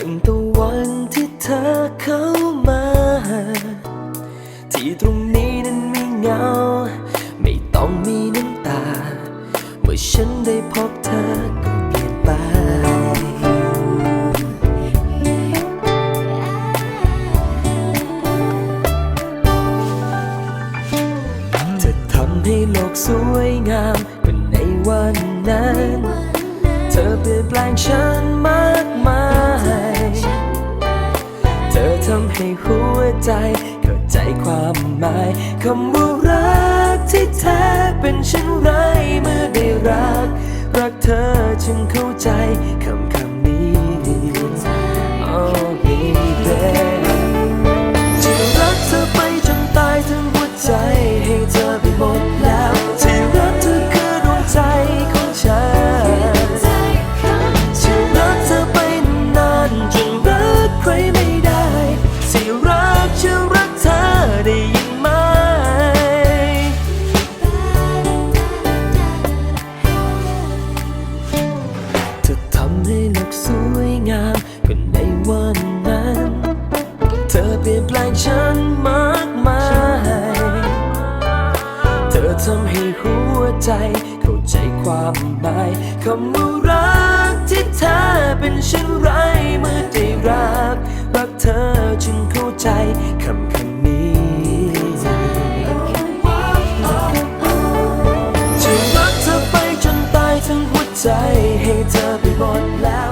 ตั้งแต่วันที่เธอเข้ามา ที่ตรงนี้นั้นมีเงา ไม่ต้องมีน้ำตา เมื่อฉันได้พบเธอก็เปลี่ยนไป เธอทำให้โลกสวยงามกว่าในวันนั้น เธอเปลี่ยนแปลงฉันมากมายำให้หัวใจ เข้าใจความหมายคำว่ารักที่แท้เป็นเช่นไรเมื่อได้รัก รักเธอจึงเข้าใจ มากมาย เธอทำให้หัวใจเข้าใจความหมายคำว่ารักที่เธอเป็นเช่นไรเมื่อได้รัก รักเธอจึงเข้าใจคำคำนี้จะรักเธอไปจนตายทั้งหัวใจให้เธอไปหมดแล้ว